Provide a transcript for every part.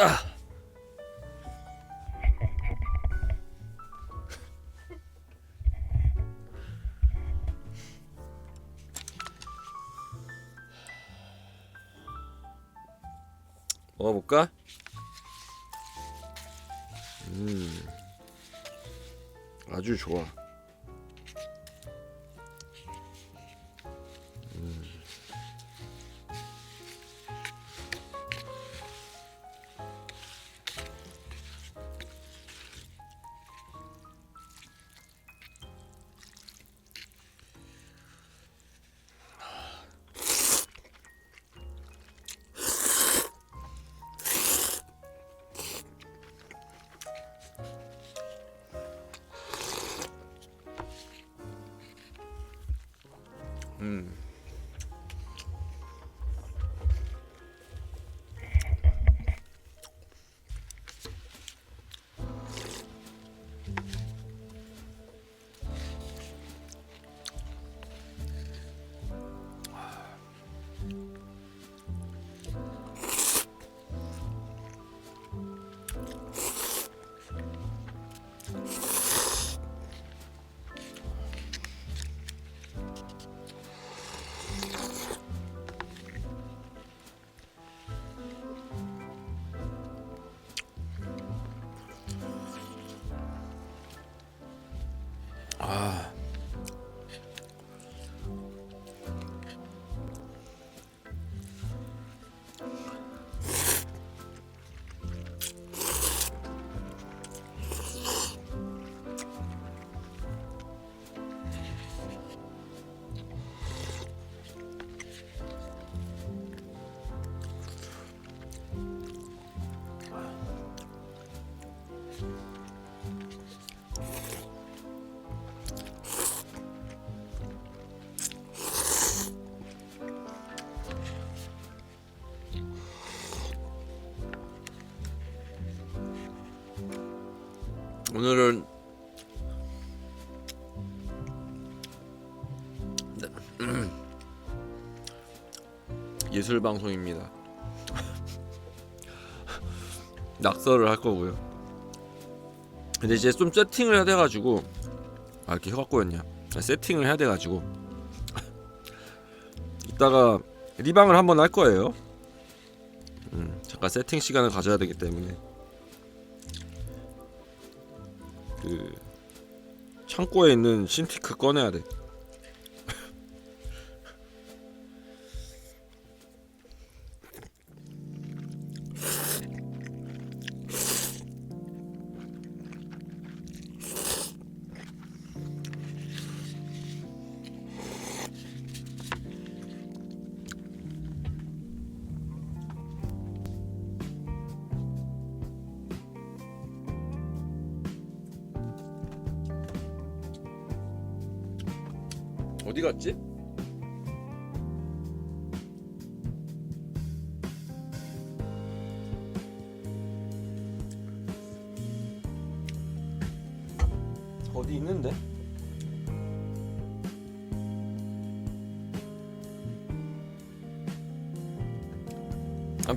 아. 먹어볼까? 음, 아주 좋아. 음. 오늘은 네, 음. 예술 방송입니다. 낙서를 할 거고요. 근데 이제 좀 세팅을 해야 돼가지고 아 이렇게 꼬였냐? 아, 세팅을 해야 돼가지고 이따가 리방을 한번 할 거예요. 음, 잠깐 세팅 시간을 가져야 되기 때문에. 그 창고에 있는 신티크 꺼내야 돼.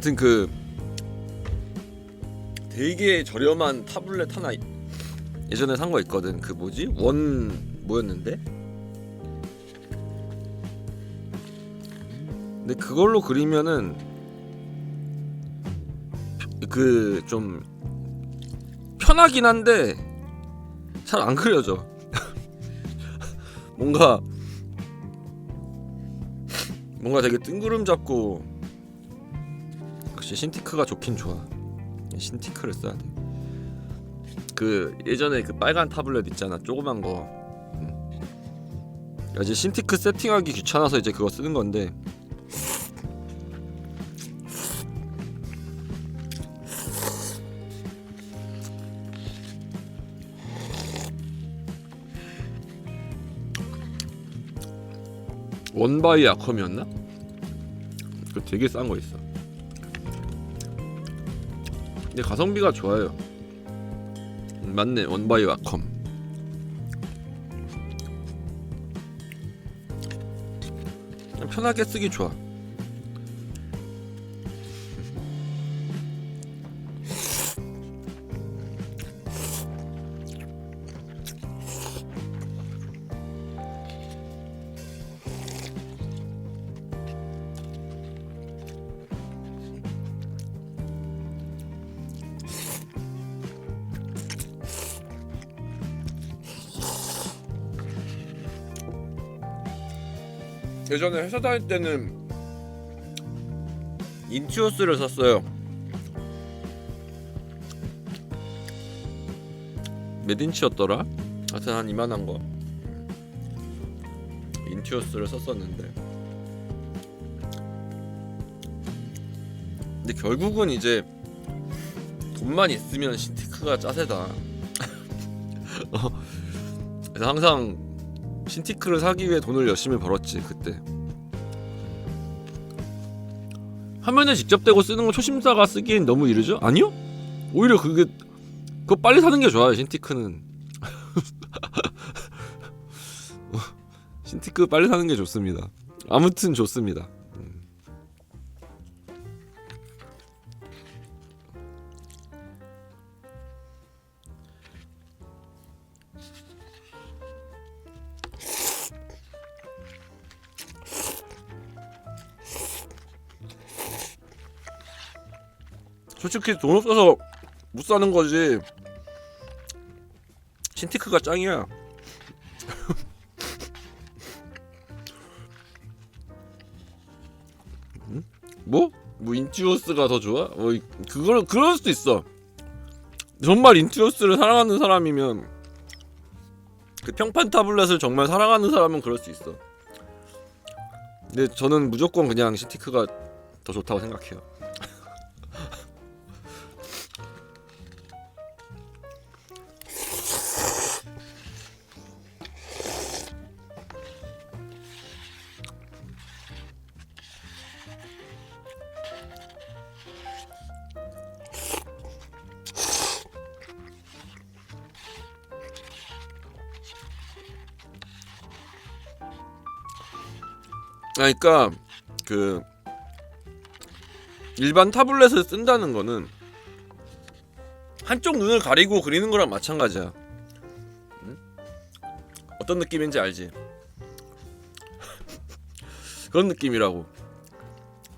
아무튼 그 되게 저렴한 타블렛 하나 예전에 산 거 있거든. 그 뭐지? 원 뭐였는데? 근데 그걸로 그리면은 그 좀 편하긴 한데 잘 안 그려져. 뭔가 뭔가 되게 뜬구름 잡고 역시 신티크가 좋긴 좋아. 신티크를 써야 돼. 그 예전에 그 빨간 타블렛 있잖아, 조그만 거. 음. 이제 신티크 세팅하기 귀찮아서 이제 그거 쓰는 건데 원바이 아컴이었나? 그 되게 싼 거 있어. 근데 가성비가 좋아요. 음, 맞네 원바이 아컴. 그냥 편하게 쓰기 좋아. 예전에 회사 다닐 때는 인투어스를 샀어요. 몇 인치였더라? 하여튼 한 이만한 거. 인투어스를 썼었는데. 근데 결국은 이제 돈만 있으면 신티크가 짜세다. 어, 그래서 항상 신티크를 사기 위해 돈을 열심히 벌었지 그때. 화면에 직접 대고 쓰는 건 초심자가 쓰기엔 너무 이르죠? 아니요? 오히려 그게 그거 빨리 사는 게 좋아요 신티크는. 신티크 빨리 사는 게 좋습니다. 아무튼 좋습니다. 솔직히 돈 없어서 못 사는 거지. 신티크가 짱이야. 음? 뭐? 뭐 인티오스가 더 좋아? 뭐 이- 그걸 그럴 수도 있어. 정말 인티오스를 사랑하는 사람이면 그 평판 타블렛을 정말 사랑하는 사람은 그럴 수 있어. 근데 저는 무조건 그냥 신티크가 더 좋다고 생각해요. 그러니까 그 일반 타블렛을 쓴다는 거는 한쪽 눈을 가리고 그리는 거랑 마찬가지야. 응? 어떤 느낌인지 알지? 그런 느낌이라고.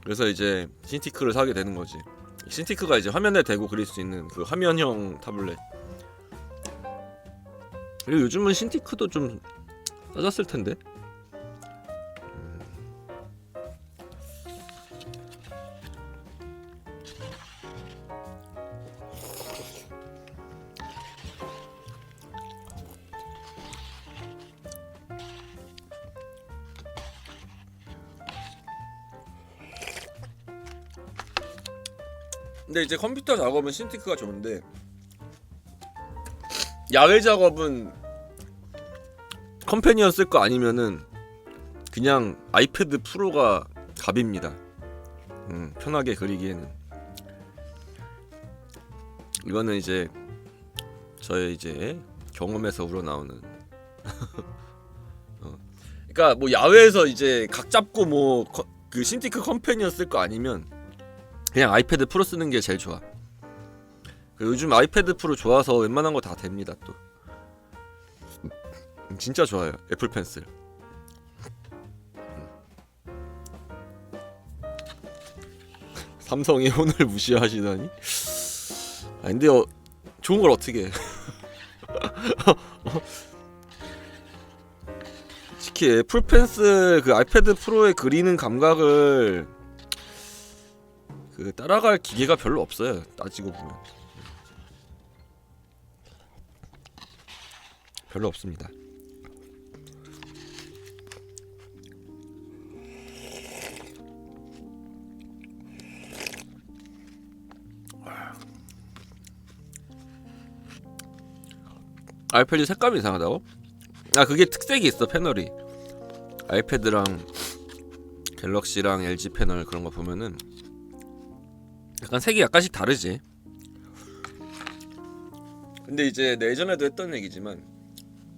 그래서 이제 신티크를 사게 되는 거지. 신티크가 이제 화면에 대고 그릴 수 있는 그 화면형 타블렛. 그리고 요즘은 신티크도 좀 싸졌을 텐데. 이제 컴퓨터 작업은 신티크가 좋은데 야외 작업은 컴패니언 쓸 거 아니면은 그냥 아이패드 프로가 갑입니다. 음, 편하게 그리기에는 이거는 이제 저의 이제 경험에서 우러나오는. 어. 그러니까 뭐 야외에서 이제 각 잡고 뭐 그 신티크 컴패니언 쓸 거 아니면 그냥 아이패드 프로 쓰는 게 제일 좋아. 그 요즘 아이패드 프로 좋아서 웬만한 거 다 됩니다 또. 음, 진짜 좋아요 애플 펜슬. 삼성이 오늘 무시하시다니? 아 근데 어, 좋은 걸 어떻게? 해. 특히 애플 펜슬 그 아이패드 프로에 그리는 감각을 그 따라갈 기계가 별로 없어요. 따지고 보면 별로 없습니다. 아이패드 색감이 이상하다고? 아 그게 특색이 있어 패널이 아이패드랑 갤럭시랑 LG 패널 그런 거 보면은 약간 색이 약간씩 다르지. 근데 이제 내 예전에도 했던 얘기지만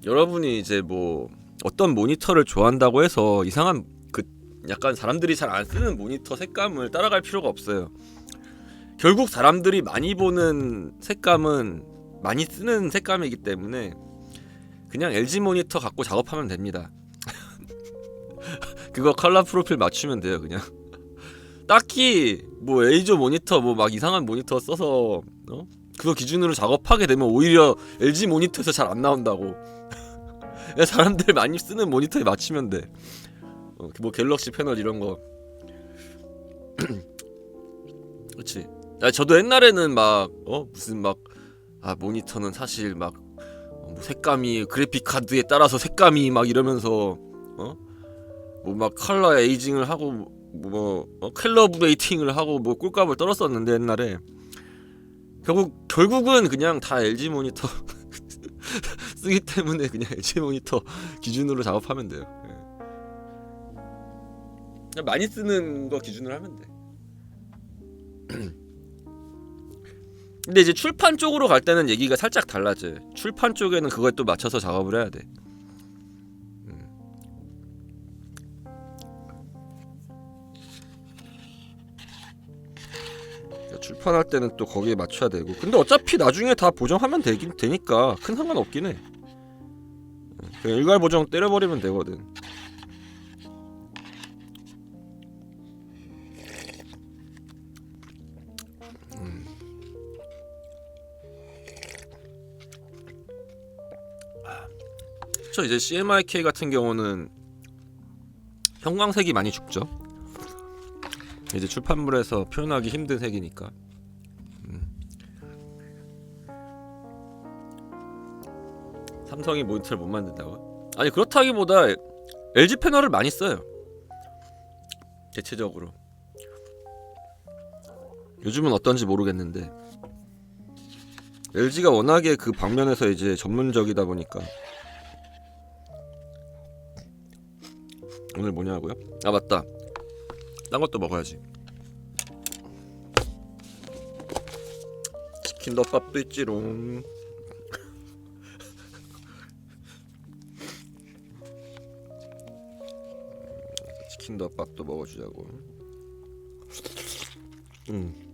여러분이 이제 뭐 어떤 모니터를 좋아한다고 해서 이상한 그 약간 사람들이 잘 안 쓰는 모니터 색감을 따라갈 필요가 없어요. 결국 사람들이 많이 보는 색감은 많이 쓰는 색감이기 때문에 그냥 LG 모니터 갖고 작업하면 됩니다. 그거 컬러 프로필 맞추면 돼요, 그냥. 딱히 뭐 에이저 모니터 뭐 막 이상한 모니터 써서 어? 그거 기준으로 작업하게 되면 오히려 LG 모니터에서 잘 안 나온다고. 사람들 많이 쓰는 모니터에 맞추면 돼. 어, 뭐 갤럭시 패널 이런 거. 그렇지. 아, 저도 옛날에는 막 어 무슨 막 아 모니터는 사실 막 어, 뭐 색감이 그래픽 카드에 따라서 색감이 막 이러면서 어 뭐 막 컬러 에이징을 하고 뭐 어, 캘러브레이팅을 하고 뭐 꿀값을 떨었었는데 옛날에 결국 결국은 그냥 다 LG 모니터 쓰기 때문에 그냥 LG 모니터 기준으로 작업하면 돼요. 예. 그냥 많이 쓰는 거 기준으로 하면 돼. 근데 이제 출판 쪽으로 갈 때는 얘기가 살짝 달라져. 출판 쪽에는 그거에 또 맞춰서 작업을 해야 돼. 출판할 때는 또 거기에 맞춰야 되고. 근데 어차피 나중에 다 보정하면 되긴 되니까 큰 상관 없긴 해. 음, 그냥 일괄 보정 때려버리면 되거든. 저 이제 CMYK 같은 경우는 형광색이 많이 죽죠. 이제 출판물에서 표현하기 힘든 색이니까. 음. 삼성이 모니터를 못 만든다고? 아니 그렇다기보다 LG 패널을 많이 써요. 대체적으로. 요즘은 어떤지 모르겠는데 LG가 워낙에 그 방면에서 이제 전문적이다 보니까 오늘 뭐냐고요? 아 맞다. 딴 것도 먹어야지. 치킨 덮밥도 있지롱. 치킨 덮밥도 먹어주자고. 음.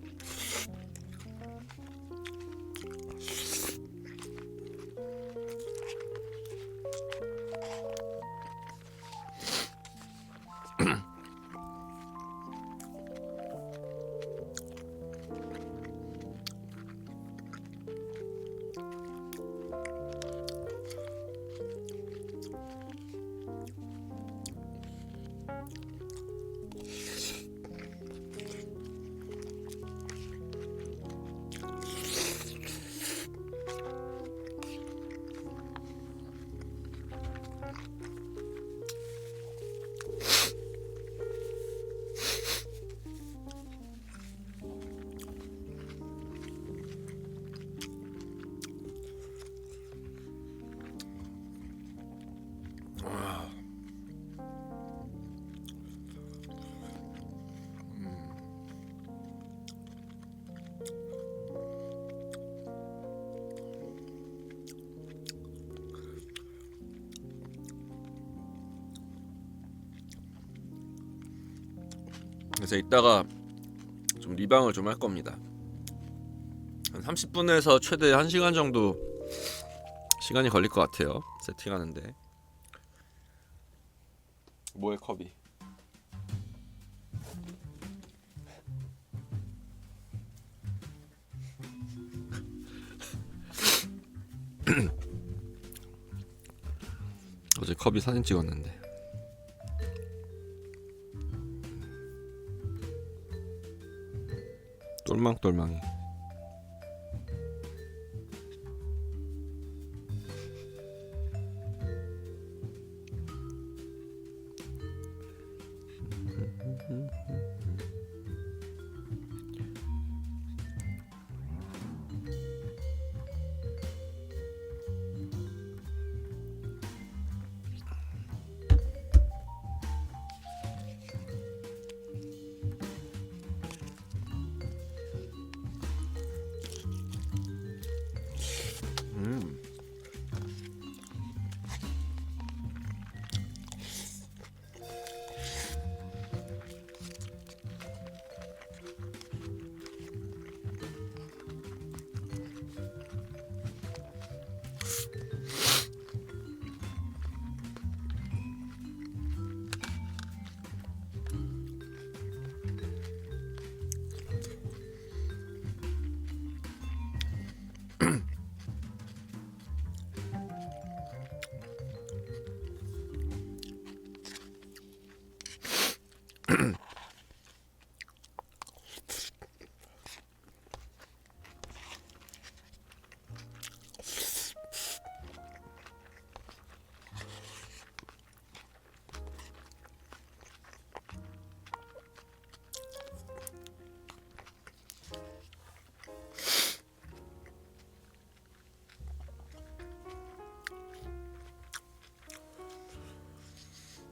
그래서 이따가 좀 리방을 좀 할 겁니다. 한 30분에서 최대 1시간 정도 시간이 걸릴 것 같아요. 세팅하는데. 뭐의 컵이? 어제 컵이 사진 찍었는데 똘망똘망해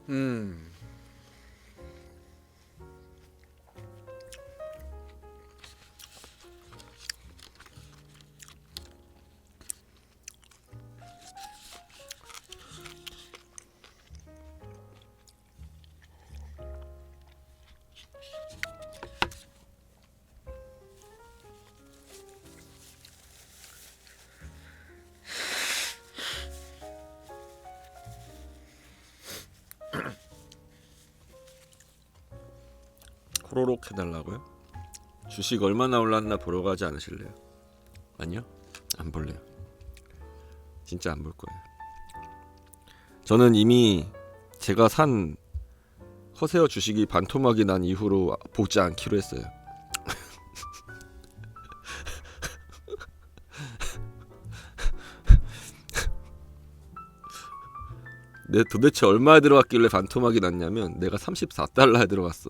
음. 호로록 해달라고요? 주식 얼마나 올랐나 보러 가지 않으실래요? 아니요, 안 볼래요. 진짜 안 볼 거예요. 저는 이미 제가 산 허세어 주식이 반토막이 난 이후로 보지 않기로 했어요. 내 도대체 얼마에 들어갔길래 반토막이 났냐면 내가 34달러에 들어갔어.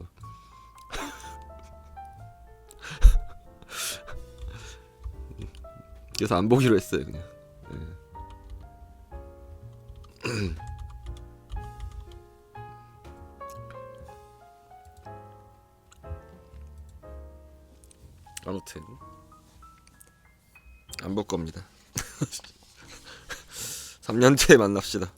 그래서 안 보기로 했어요 그냥. 예. 아무튼 안 볼 겁니다. 3년 뒤에 만납시다.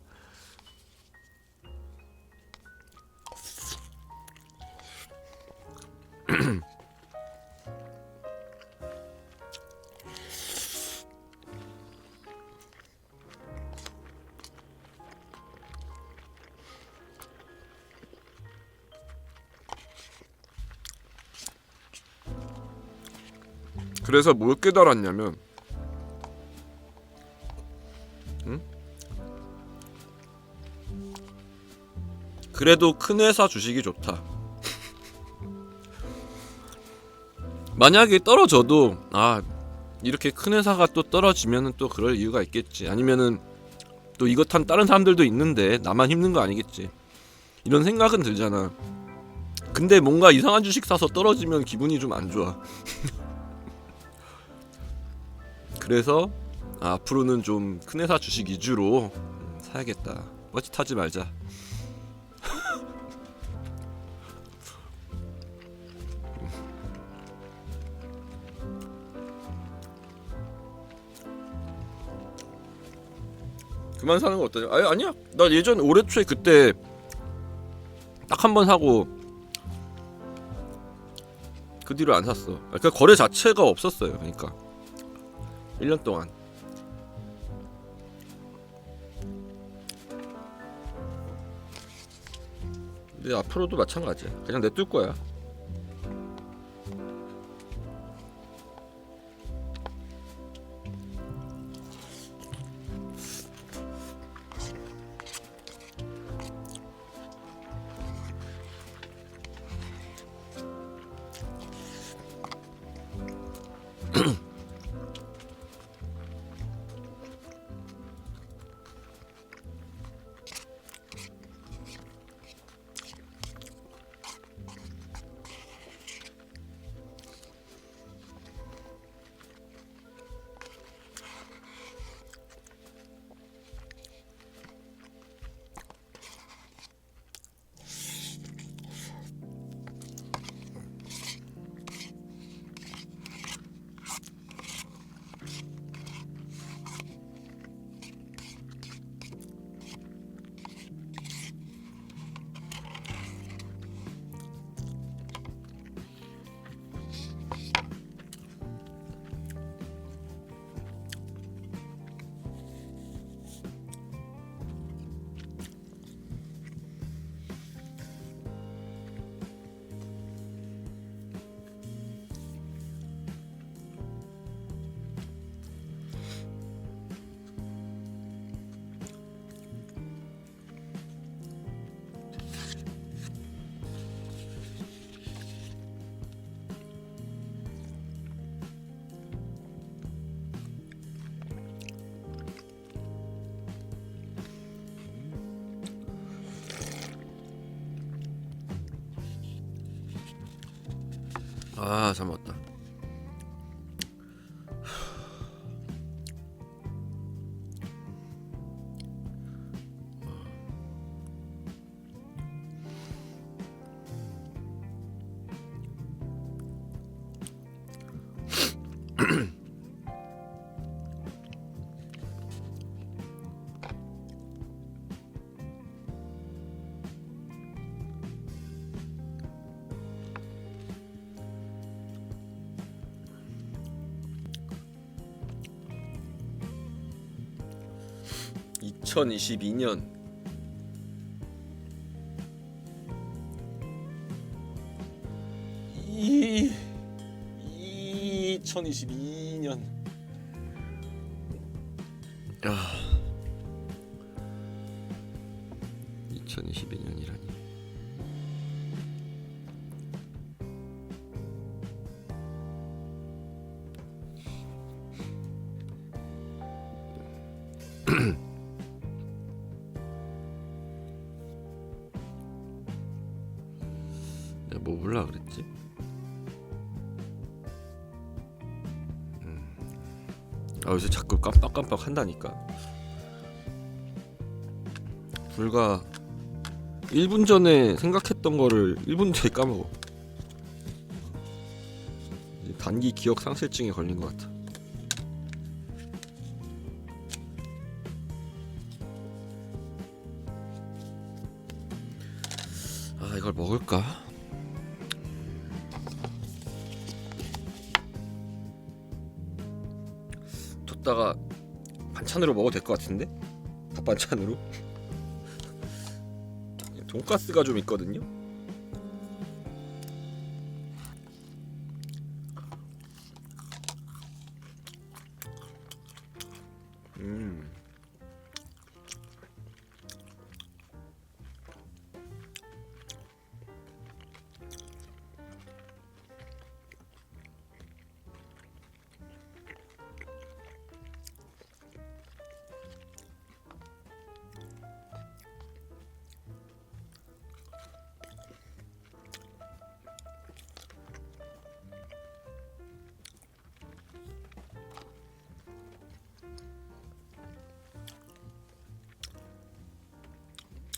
그래서 뭘 깨달았냐면 응? 그래도 큰 회사 주식이 좋다. 만약에 떨어져도 아 이렇게 큰 회사가 또 떨어지면은 또 그럴 이유가 있겠지. 아니면은 또 이것 한 다른 사람들도 있는데 나만 힘든 거 아니겠지. 이런 생각은 들잖아. 근데 뭔가 이상한 주식 사서 떨어지면 기분이 좀 안 좋아. 그래서 아, 앞으로는 좀 큰 회사 주식 위주로 음, 사야겠다. 뻘짓하지 말자. 그만 사는 거 어떠냐? 아니 아니야. 나 예전 올해 초에 그때 딱 한 번 사고 그 뒤로 안 샀어. 그러니까 거래 자체가 없었어요. 그러니까 1년 동안. 근데 앞으로도 마찬가지야. 그냥 냅둘 거야. 아, 잠 왔다. 2022년. 이 2022년. 야 2022년이라니 깜빡깜빡 한다니까. 불과 1분 전에 생각했던 거를 1분 뒤에 까먹어. 단기 기억 상실증에 걸린 것 같아. 아 이걸 먹을까? 뒀다가 반찬으로 먹어도 될 것 같은데? 밥 반찬으로? 돈가스가 좀 있거든요.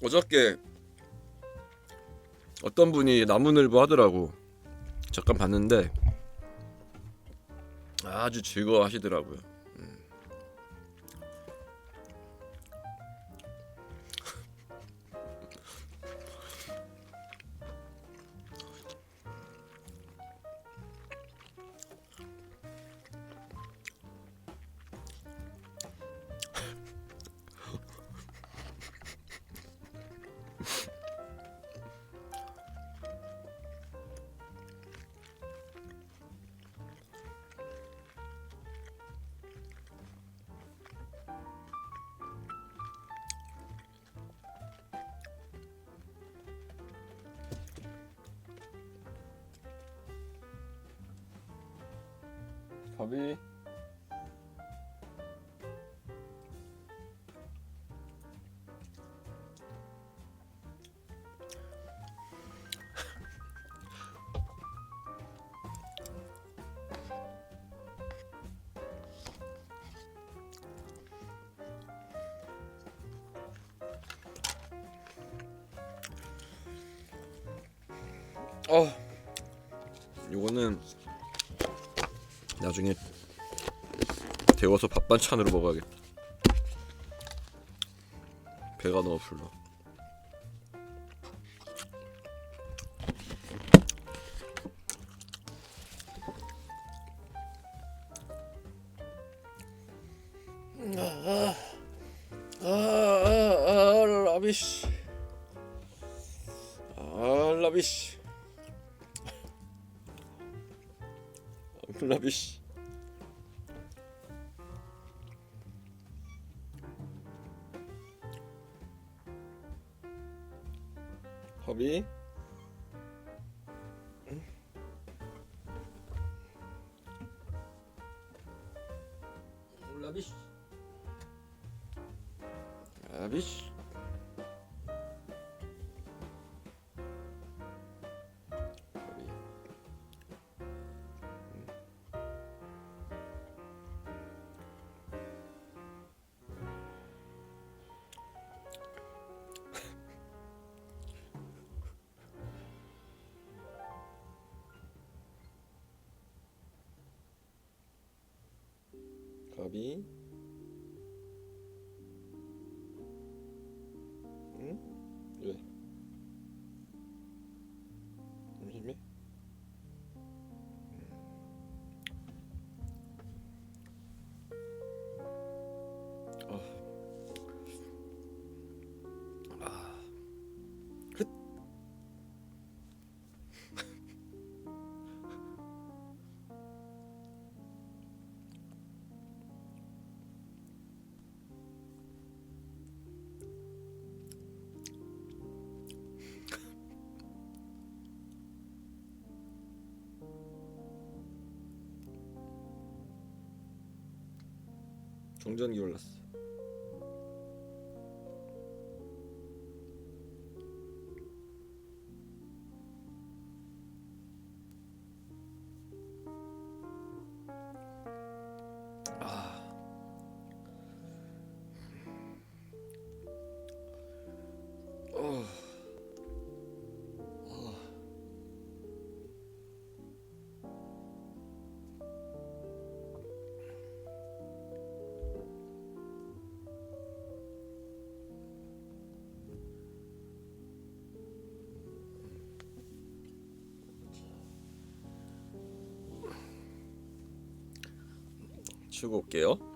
어저께 어떤 분이 나무늘보 하더라고. 잠깐 봤는데 아주 즐거워하시더라고요. 음. 밥 나중에 데워서 밥 반찬으로 먹어야겠다. 배가 너무 불러. 아, 아, 아. 아, 라비시. 라비시. 허 가 정전기 올랐어. 치우고 올게요.